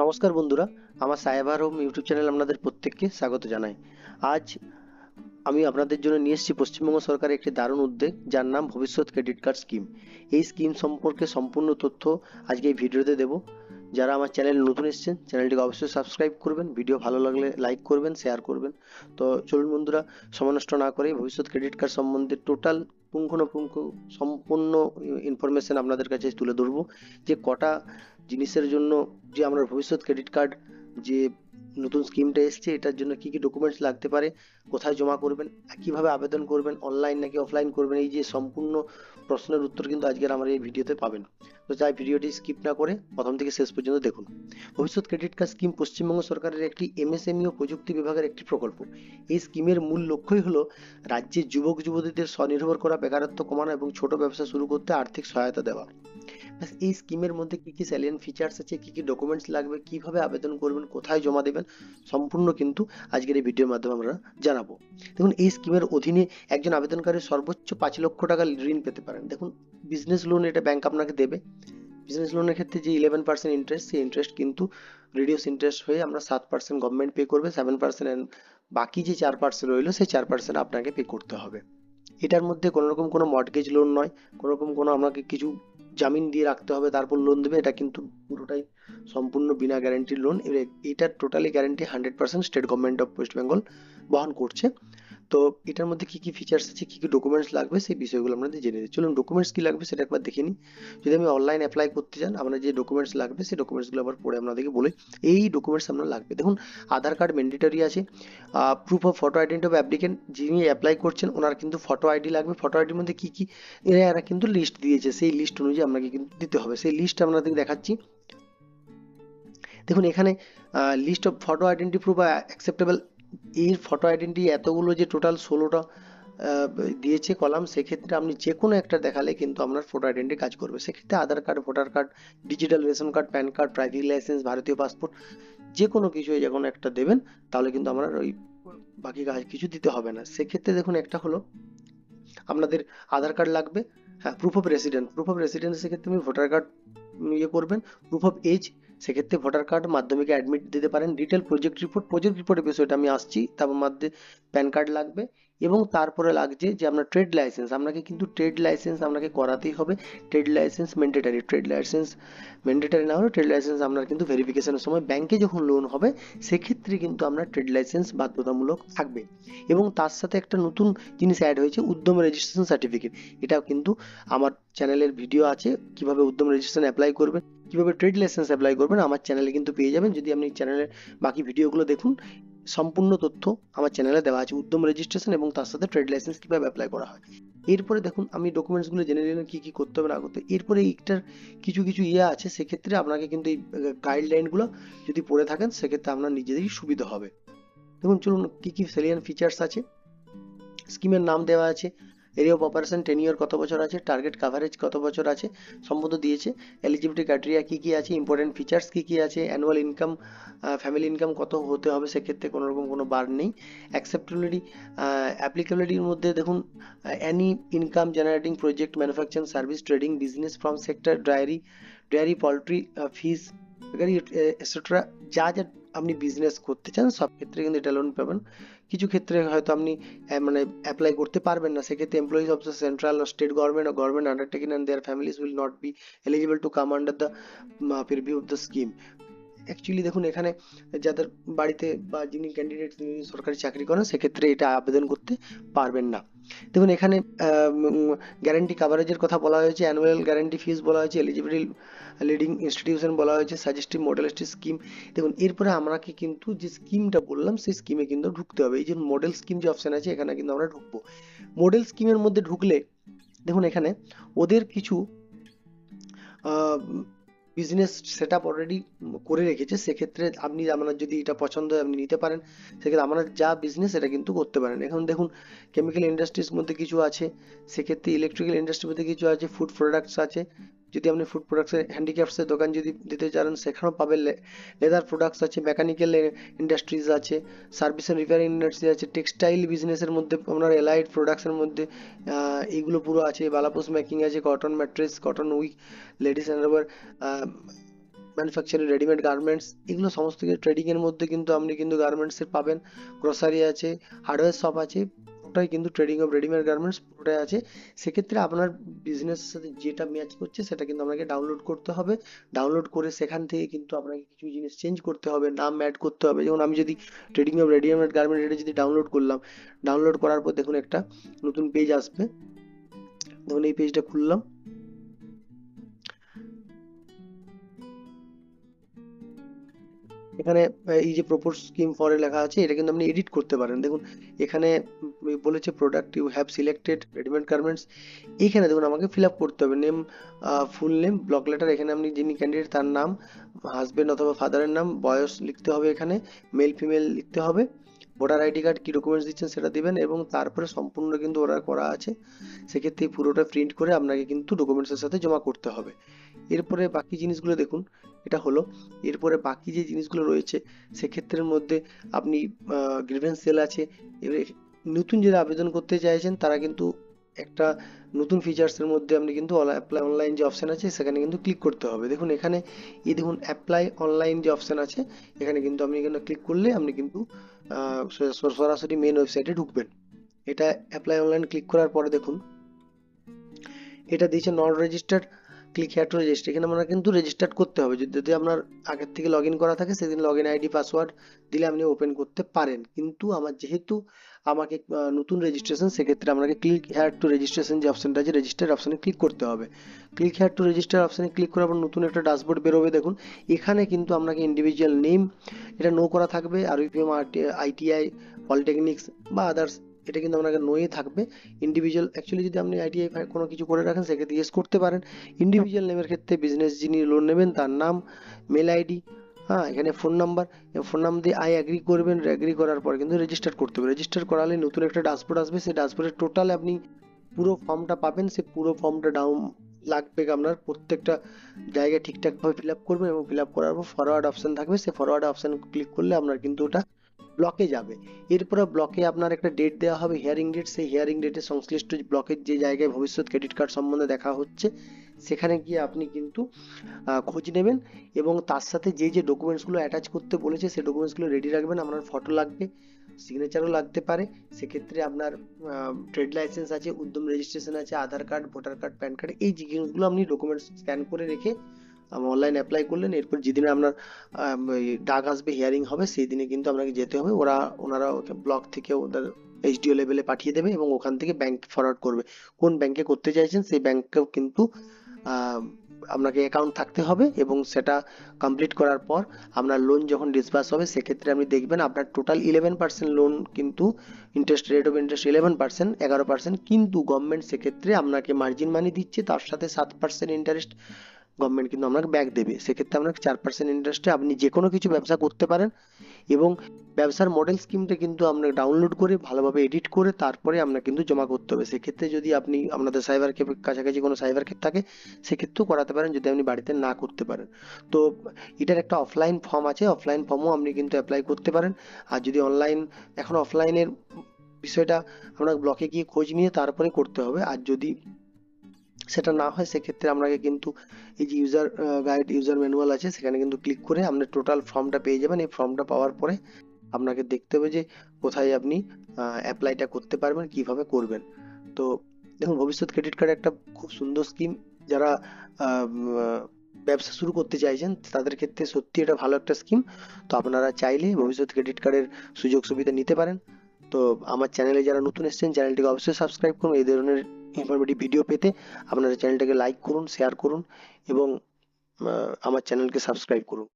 নমস্কার বন্ধুরা, আমার সাইবার হোম ইউটিউব চ্যানেল আপনাদের প্রত্যেককে স্বাগত জানাই। আজ আমি আপনাদের জন্য নিয়ে এসেছি পশ্চিমবঙ্গ সরকারের একটি দারুণ উদ্যোগ, যার নাম ভবিষ্যৎ ক্রেডিট কার্ড স্কিম। এই স্কিম সম্পর্কে সম্পূর্ণ তথ্য আজকে এই ভিডিওতে দেব। যারা আমার চ্যানেল নতুন এসেছেন, চ্যানেলটিকে অবশ্যই সাবস্ক্রাইব করবেন, ভিডিও ভালো লাগলে লাইক করবেন, শেয়ার করবেন। তো চলুন বন্ধুরা, সময় নষ্ট না করে ভবিষ্যৎ ক্রেডিট কার্ড সম্বন্ধে টোটাল পুঙ্খানুপুঙ্খ সম্পূর্ণ ইনফরমেশন আপনাদের কাছে তুলে ধরবো যে কটা জিনিসের জন্য যে আমরা ভবিষ্যৎ ক্রেডিট কার্ড যে নতুন স্কিমটা এসছে, এটার জন্য কি কি ডকুমেন্টস লাগতে পারে, কোথায় জমা করবেন কীভাবে আবেদন করবেন অনলাইন নাকি অফলাইন করবেন, এই যে সম্পূর্ণ প্রশ্নের উত্তর কিন্তু আজকের আমার এই ভিডিওতে পাবেন। তো চাই ভিডিওটি স্কিপ না করে প্রথম থেকে শেষ পর্যন্ত দেখুন। ভবিষ্যৎ ক্রেডিট কার্ড স্কিম পশ্চিমবঙ্গ সরকারের একটি এমএসএমই ও প্রযুক্তি বিভাগের একটি প্রকল্প। এই স্কিমের মূল লক্ষ্যই হলো রাজ্যের যুবক যুবতীদের স্বনির্ভর করা, বেকারত্ব কমানো এবং ছোট ব্যবসা শুরু করতে আর্থিক সহায়তা দেওয়া। এই স্কিমের মধ্যে কি কি স্যালিয়েন্ট ফিচার্স আছে, কি কি ডকুমেন্টস লাগবে, কীভাবে আবেদন করবেন, কোথায় জমা দেবেন, সম্পূর্ণ কিন্তু আজকের এই ভিডিওর মাধ্যমে আমরা জানাব। দেখুন, এই স্কিমের অধীনে একজন আবেদনকারী সর্বোচ্চ পাঁচ লক্ষ টাকা ঋণ পেতে পারেন। দেখুন বিজনেস লোন এটা ব্যাংক আপনাকে দেবে। বিজনেস লোনের ক্ষেত্রে যে ইলেভেন পার্সেন্ট ইন্টারেস্ট সেই ইন্টারেস্ট কিন্তু রিডিউস ইন্টারেস্ট হয়ে আমরা সাত পার্সেন্ট গভর্নমেন্ট পে করবে সেভেন পার্সেন্ট বাকি যে চার পার্সেন্ট রইল, সেই চার পার্সেন্ট আপনাকে পে করতে হবে। এটার মধ্যে কোনো রকম কোনো মর্টগেজ লোন নয় কোনো রকম কোনো আপনাকে কিছু জামিন দিয়ে রাখতে হবে, তারপর লোন দেবে, এটা কিন্তু পুরোটাই সম্পূর্ণ বিনা গ্যারান্টির লোন এটার totally guarantee hundred percent state government of West Bengal বহন করছে। তো এটার মধ্যে কি কি ফিচার্স আছে, কি কি ডকুমেন্টস লাগবে, সেই বিষয়গুলো আমাদের জেনে নিই। চলুন ডকুমেন্টস কি লাগবে সেটা একবার দেখে নিই। যদি আমি অনলাইন অ্যাপ্লাই করতে চান আপনার যে ডকুমেন্টস লাগবে, সেই ডকুমেন্টসগুলো আবার পরে আপনাদেরকে বলে, এই ডকুমেন্টস আপনার লাগবে। দেখুন, আধার কার্ড ম্যান্ডেটরি আছে proof of photo identity of applicant যিনি অ্যাপ্লাই করছেন, ওনার কিন্তু ফটো আইডি লাগবে। ফটো আইডির মধ্যে কি কি, এরা কিন্তু লিস্ট দিয়েছে, সেই লিস্ট অনুযায়ী আপনাকে কিন্তু দিতে হবে। সেই লিস্ট আপনাদের দেখাচ্ছি। দেখুন, এখানে list of photo identity proof acceptable এই ফটো আইডেন্টি এতগুলো যে টোটাল ষোলোটা দিয়েছে কলাম সেক্ষেত্রে আপনি যে কোনো একটা দেখালে কিন্তু আপনার ফটো আইডেন্টি কাজ করবে। সেক্ষেত্রে Aadhaar card voter card digital ration card PAN card driving licence ভারতীয় পাসপোর্ট যে কোনো কিছু যে কোনো একটা দেবেন, তাহলে কিন্তু আমরা ওই বাকি কাজ কিছু দিতে হবে না। সেক্ষেত্রে দেখুন একটা হলো, আপনাদের আধার কার্ড লাগবে হ্যাঁ proof of resident proof of resident সেক্ষেত্রে আপনি ভোটার কার্ড ইয়ে করবেন প্রুফ অফ এজ সেক্ষেত্রে ভোটার কার্ড মাধ্যমিকে অ্যাডমিট দিতে পারেন। ডিটেল প্রজেক্ট রিপোর্ট প্রজেক্ট রিপোর্টের বিষয়টা আমি আসছি, তার মধ্যে প্যান কার্ড লাগবে এবং তারপরে লাগছে যে আপনার ট্রেড লাইসেন্স আপনাকে কিন্তু ট্রেড লাইসেন্স আপনাকে করাতেই হবে। Trade licence mandatory trade licence mandatory না হলে ট্রেড লাইসেন্স আপনার কিন্তু ভেরিফিকেশনের সময় ব্যাংকে যখন লোন হবে, সেক্ষেত্রে কিন্তু আপনার ট্রেড লাইসেন্স বাধ্যতামূলক থাকবে। এবং তার সাথে একটা নতুন জিনিস অ্যাড হয়েছে, উদ্যম রেজিস্ট্রেশন সার্টিফিকেট এটাও কিন্তু আমার চ্যানেলের ভিডিও আছে, কীভাবে উদ্যম রেজিস্ট্রেশন অ্যাপ্লাই করবেন। কীভাবে ট্রেড লাইসেন্স অ্যাপ্লাই করবেন, আমার চ্যানেলে কিন্তু পেয়ে যাবেন। যদি আপনি চ্যানেলের বাকি ভিডিওগুলো দেখুন, সম্পূর্ণ তথ্য আমার চ্যানেলে দেওয়া আছে, উদ্যম রেজিস্ট্রেশন এবং তার সাথে ট্রেড লাইসেন্স কীভাবে অ্যাপ্লাই করা হয়। এরপরে দেখুন, আমি ডকুমেন্টসগুলো জেনে নিলাম, কী কী করতে হবে না করতে এরপরে এইটার কিছু কিছু ইয়ে আছে, সেক্ষেত্রে আপনাকে কিন্তু এই গাইডলাইনগুলো যদি পড়ে থাকেন, সেক্ষেত্রে আপনার নিজেদেরই সুবিধা হবে। দেখুন, চলুন কী কী সেলিয়ান ফিচার্স আছে। স্কিমের নাম দেওয়া আছে area of operation ten year কত বছর আছে টার্গেট কাভারেজ কত বছর আছে সম্ভবত দিয়েছে এলিজিবিলিটি ক্রাইটেরিয়া কী কী আছে ইম্পর্টেন্ট ফিচার্স কী কী আছে অ্যানুয়াল ইনকাম ফ্যামিলি ইনকাম কত হতে হবে, সেক্ষেত্রে কোনো রকম কোনো বার নেই। অ্যাকসেপ্টেবিলিটি অ্যাপ্লিকেবিলিটির মধ্যে দেখুন any income generating project manufacturing service trading business from sector dairy dairy poultry fish etcetera যা যা আপনি বিজনেস করতে চান, সব ক্ষেত্রে কিন্তু এটা লোন পাবেন। কিছু ক্ষেত্রে হয়তো আপনি মানে অ্যাপ্লাই করতে পারবেন না। সেক্ষেত্রে employees of the central state government O government undertaking and their families will not be eligible to come under the purview of the scheme actually দেখুন, এখানে যাদের বাড়িতে বা যিনি ক্যান্ডিডেট তিনি সরকারি চাকরি করেন, সেক্ষেত্রে এটা আবেদন করতে পারবেন না। দেখুন, এখানে গ্যারান্টি কাভারেজের কথা বলা হয়েছে অ্যানুয়াল গ্যারান্টি ফিস বলা হয়েছে এলিজিবিলিটি লিডিং ইনস্টিটিউশন বলা হয়েছে সাজেস্টিভ মডেলিস্টিক স্কিম দেখুন, এরপরে আমাকে কিন্তু যে স্কিমটা বললাম, সেই স্কিমে কিন্তু ঢুকতে হবে। এই যে মডেল স্কিম যে অপশান আছে, এখানে কিন্তু আমরা ঢুকবো। মডেল স্কিমের মধ্যে ঢুকলে, দেখুন, এখানে ওদের কিছু বিজনেস সেট আপ অলরেডি করে রেখেছে, সেক্ষেত্রে আপনি আপনার যদি এটা পছন্দ হয় আপনি নিতে পারেন। সেক্ষেত্রে আপনার যা বিজনেস সেটা কিন্তু করতে পারেন। এখন দেখুন কেমিক্যাল ইন্ডাস্ট্রিজ মধ্যে কিছু আছে, সেক্ষেত্রে ইলেকট্রিক্যাল ইন্ডাস্ট্রির মধ্যে কিছু আছে ফুড প্রোডাক্টস আছে। যদি আপনি ফুড প্রোডাক্টসের হ্যান্ডিক্রাফটসের দোকান যদি দিতে চান, সেখানেও পাবেন লেদার প্রোডাক্টস আছে মেকানিক্যাল ইন্ডাস্ট্রিজ আছে সার্ভিস অ্যান্ড রিপেয়ারিং ইন্ডাস্ট্রি আছে টেক্সটাইল বিজনেসের মধ্যে আপনার এলাইড প্রোডাক্টসের মধ্যে এইগুলো পুরো আছে বালাপোস মেকিং আছে cotton mattress cotton wick ladies rubber manufacturing readymade garments এগুলো সমস্ত কিছু ট্রেডিং এর মধ্যে কিন্তু আপনি কিন্তু গার্মেন্টস এর পাবেন। গ্রোসারি আছে হার্ডওয়্যার শপ আছে পুরোটাই কিন্তু ট্রেডিং অফ রেডিমেড গার্মেন্টস পুরোটাই আছে। সেক্ষেত্রে আপনার বিজনেসের সাথে যেটা ম্যাচ করছে সেটা কিন্তু আপনাকে ডাউনলোড করতে হবে। ডাউনলোড করে সেখান থেকে কিন্তু আপনাকে কিছু জিনিস চেঞ্জ করতে হবে, নাম অ্যাড করতে হবে। যেমন আমি যদি ট্রেডিং অফ রেডিমেড গার্মেন্ট এটা যদি ডাউনলোড করলাম ডাউনলোড করার পর দেখুন একটা নতুন পেজ আসবে। দেখুন এই পেজটা খুললাম। এখানে এই যে প্রপোজ স্কিম ফরে লেখা আছে, এটা কিন্তু আপনি এডিট করতে পারেন। দেখুন, এখানে বলেছে product you have selected readymade garments এইখানে দেখুন, আমাকে ফিল আপ করতে হবে। Name full name block letter এখানে আপনি যিনি ক্যান্ডিডেট তার নাম হাজবেন্ড অথবা ফাদারের নাম, বয়স লিখতে হবে এখানে মেল ফিমেল লিখতে হবে। ভোটার আইডি কার্ড কী ডকুমেন্টস দিচ্ছেন সেটা দিবেন এবং তারপরে সম্পূর্ণ কিন্তু ওরা করা আছে। সেক্ষেত্রে পুরোটা প্রিন্ট করে আপনাকে কিন্তু ডকুমেন্টসের সাথে জমা করতে হবে। এরপরে বাকি জিনিসগুলো দেখুন এটা হলো। এরপরে বাকি যে জিনিসগুলো রয়েছে, সেক্ষেত্রের মধ্যে আপনি গ্রিভেন্স সেল আছে। এবারে নতুন যারা আবেদন করতে চাইছেন, তারা কিন্তু একটা নতুন ফিচার্সের মধ্যে আপনি কিন্তু অ্যাপ্লাই অনলাইন যে অপশন আছে, সেখানে কিন্তু ক্লিক করতে হবে। দেখুন, এখানে, এই দেখুন অ্যাপ্লাই অনলাইন যে অপশন আছে, এখানে কিন্তু আপনি এখানে ক্লিক করলে আপনি কিন্তু সরাসরি মেন ওয়েবসাইটে ঢুকবেন। এটা অ্যাপ্লাই অনলাইন ক্লিক করার পরে দেখুন, এটা দিয়েছে not registered click here to register এখানে আপনার কিন্তু রেজিস্টার্ড করতে হবে। যদি আপনার আগের থেকে লগ করা থাকে, সেদিন লগ আইডি পাসওয়ার্ড দিলে আপনি ওপেন করতে পারেন। কিন্তু আমার যেহেতু আমাকে নতুন রেজিস্ট্রেশন সেক্ষেত্রে আপনাকে ক্লিক হেয়ার টু রেজিস্ট্রেশন যে অপশনটা আছে রেজিস্টার অপশনে ক্লিক করতে হবে। ক্লিক হেয়ার টু রেজিস্টার অপশনে ক্লিক করার পর নতুন একটা ড্যাশবোর্ড বেরোবে দেখুন। এখানে কিন্তু আপনাকে ইন্ডিভিজুয়াল নেম এটা নো করা থাকবে। আর ইউপিএম আইটিআই পলিটেকনিক্স বা আদার্স এটা কিন্তু আপনাকে নোয়ে থাকবে। ইন্ডিভিজুয়াল অ্যাকচুয়ালি যদি আপনি আইটিআই কোনো কিছু করে রাখেন, সেক্ষেত্রে ইয়েস করতে পারেন। ইন্ডিভিজুয়াল নেমের ক্ষেত্রে বিজনেস যিনি লোন নেবেন, তার নাম মেল আইডি হ্যাঁ এখানে ফোন নাম্বার ফোন নাম্বার দিয়ে আই অ্যাগ্রি করবেন অ্যাগ্রি করার পর কিন্তু রেজিস্টার করতে হবে। রেজিস্টার করালে নতুন একটা ড্যাশবোর্ড আসবে। সেই ড্যাশবোর্ডের টোটাল আপনি পুরো ফর্মটা পাবেন। সেই পুরো ফর্মটা ডাউন লাগবে আপনার। প্রত্যেকটা জায়গায় ঠিকঠাকভাবে ফিল আপ করবেন এবং ফিল আপ করার পর ফরওয়ার্ড অপশন থাকবে। সেই ফরওয়ার্ড অপশন ক্লিক করলে আপনার কিন্তু ওটা ব্লকে যাবে। এরপরে ব্লকে আপনার একটা ডেট দেওয়া হবে হিয়ারিং ডেট সেই হিয়ারিং ডেটে সংশ্লিষ্ট ব্লকের যে জায়গায় ভবিষ্যৎ ক্রেডিট কার্ড সম্বন্ধে দেখা হচ্ছে, সেখানে গিয়ে আপনি কিন্তু খোঁজ নেবেন এবং তার সাথে যে যে ডকুমেন্টসগুলো অ্যাটাচ করতে বলেছে, সেই ডকুমেন্টসগুলো রেডি রাখবেন। আপনার ফটো লাগবে সিগনেচারও লাগতে পারে। সেক্ষেত্রে আপনার ট্রেড লাইসেন্স আছে, উদ্যম রেজিস্ট্রেশন আছে, Aadhaar card voter card PAN card এই জিনিসগুলো আপনি ডকুমেন্টস স্ক্যান করে রেখে অনলাইন অ্যাপ্লাই করলেন, এরপর যেদিনে আপনার ডাক আসবে হিয়ারিং হবে সেই দিনে কিন্তু আপনাকে যেতে হবে। ওরা, ওনারা ব্লক থেকে ওদের এইচডিও লেভেলে পাঠিয়ে দেবে এবং ওখান থেকে ব্যাংক ফরওয়ার্ড করবে। কোন ব্যাংকে করতে চাইছেন, সেই ব্যাংকেও কিন্তু আপনাকে অ্যাকাউন্ট থাকতে হবে এবং সেটা কমপ্লিট করার পর আপনার লোন যখন ডিসবার্স হবে, সেক্ষেত্রে আপনি দেখবেন আপনার টোটাল ইলেভেন পার্সেন্ট লোন কিন্তু interest rate of interest eleven percent এগারো পার্সেন্ট কিন্তু গভর্নমেন্ট সেক্ষেত্রে আপনাকে মার্জিন মানি দিচ্ছে, তার সাথে সাত পার্সেন্ট ইন্টারেস্ট গভর্নমেন্ট কিন্তু আপনাকে ব্যাক দেবে। সেক্ষেত্রে আপনাকে চার পার্সেন্ট ইন্টারেস্টে আপনি যে কোনো কিছু ব্যবসা করতে পারেন এবং ব্যবসার মডেল স্কিমটা কিন্তু আপনাকে ডাউনলোড করে ভালোভাবে এডিট করে তারপরে আপনাকে কিন্তু জমা করতে হবে। সেক্ষেত্রে যদি আপনি আপনাদের সাইবার ক্যাফে কাছাকাছি কোনো সাইবার ক্যাফ থাকে, সেক্ষেত্রেও করাতে পারেন যদি আপনি বাড়িতে না করতে পারেন। তো এটার একটা অফলাইন ফর্ম আছে। অফলাইন ফর্মও আপনি কিন্তু অ্যাপ্লাই করতে পারেন। আর যদি অনলাইন এখন অফলাইনের বিষয়টা আপনাকে ব্লকে গিয়ে খোঁজ নিয়ে তারপরে করতে হবে। আর যদি সেটা না হয় সেক্ষেত্রে আপনাকে কিন্তু এই যে ইউজার গাইড ইউজার ম্যানুয়াল আছে, সেখানে কিন্তু ক্লিক করে আপনি টোটাল ফর্মটা পেয়ে যাবেন। এই ফর্মটা পাওয়ার পরে আপনাকে দেখতে হবে যে কোথায় আপনি অ্যাপ্লাইটা করতে পারবেন, কীভাবে করবেন। তো দেখুন, ভবিষ্যৎ ক্রেডিট কার্ড একটা খুব সুন্দর স্কিম যারা ব্যবসা শুরু করতে চাইছেন, তাদের ক্ষেত্রে সত্যি এটা ভালো একটা স্কিম তো আপনারা চাইলে ভবিষ্যৎ ক্রেডিট কার্ডের সুযোগ সুবিধা নিতে পারেন। তো আমার চ্যানেলে যারা নতুন এসেছেন চ্যানেলটিকে অবশ্যই সাবস্ক্রাইব করুন। এই ধরনের ইনফরমেটিভ ভিডিও পেতে আপনারা চ্যানেলটাকে লাইক করুন শেয়ার করুন এবং আমার চ্যানেলকে সাবস্ক্রাইব করুন।